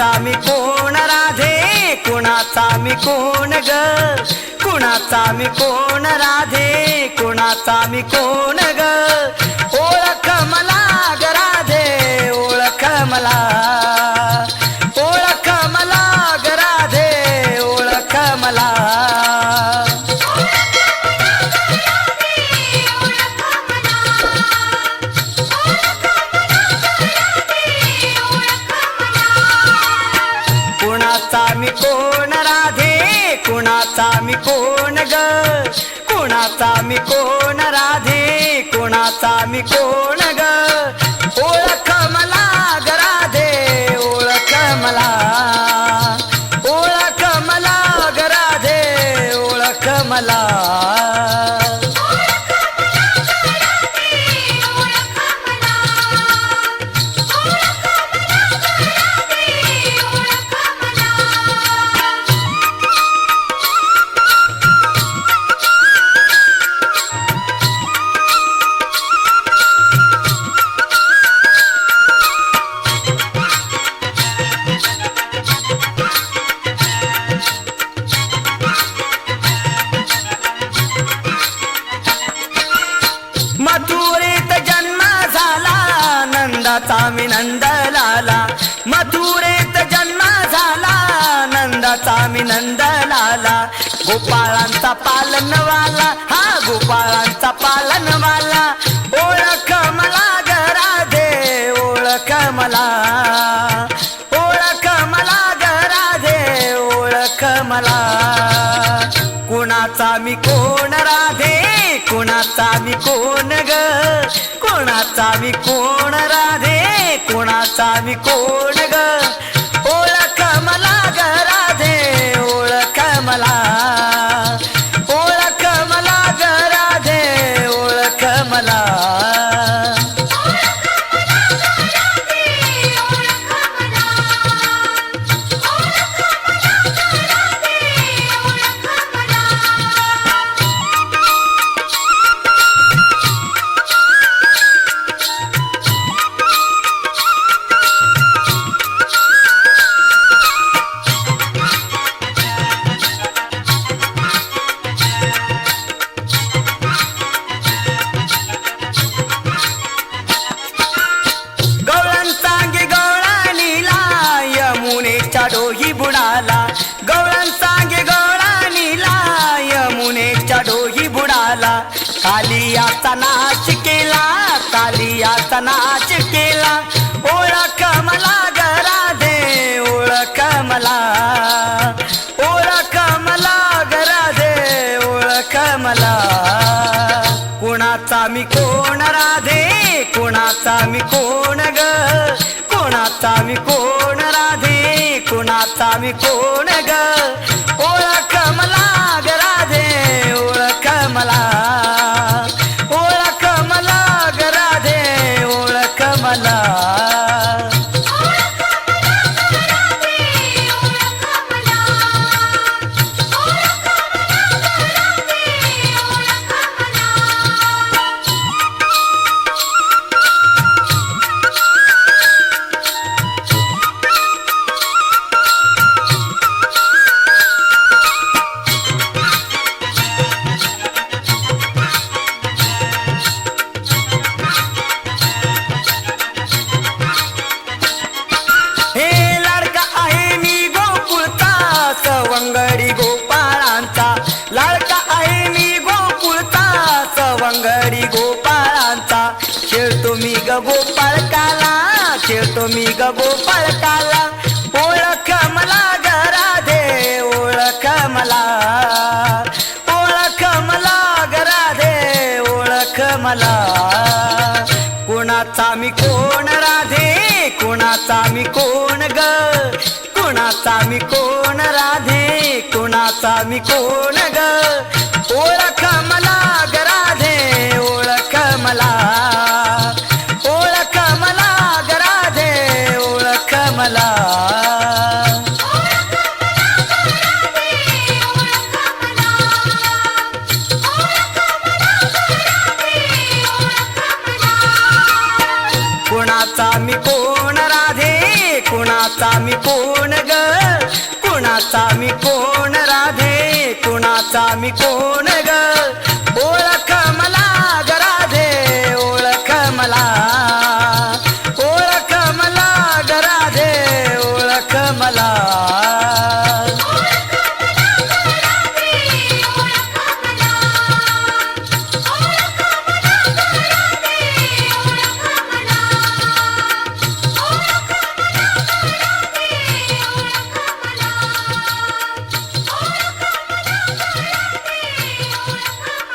कुणाचा मी कोण राधे? कुणाचा मी कोण ग? कुणाचा मी कोण राधे? कुणाचा मी कोण ग? मी कोण राधे? कुणाचा मी कोण नंदाचा मी नंद लाला मथुरेत जन्म झाला. नंदाचा मी नंद लाला गोपाळांचा पालनवाला. हा गोपाळांचा पालनवाला. ओळख मला घरा दे ओळख मला. ओळख मला घरा राधे ओळख मला. कुणाचा मी कोण कुणाचा मी कोण ग? कुणाचा मी कोण राधे? कुणाचा मी कोण ग? याचा नाच केला. ओळख मला ग राधे ओळख मला. ओळख मला ग राधे ओळख मला. कुणाचा मी कोण राधे कुणाचा मी कोण ग? कोणाचा मी कोण राधे कुणाचा मी कोण मी गोपाळांचा. खेळतो मी ग गोपाळ काला खेळतो मी ग गोपाळ काला ओळख मला ग राधे ओळख मला. ओळख मला ग राधे ओळख मला. कुणाचा मी कोण राधे कुणाचा मी कोण ग? कुणाचा मी कोण राधे कुणाचा मी कोण मी कोण राधे? कुणाचा मी कोण ग? कुणाचा मी कोण राधे? कुणाचा मी कोण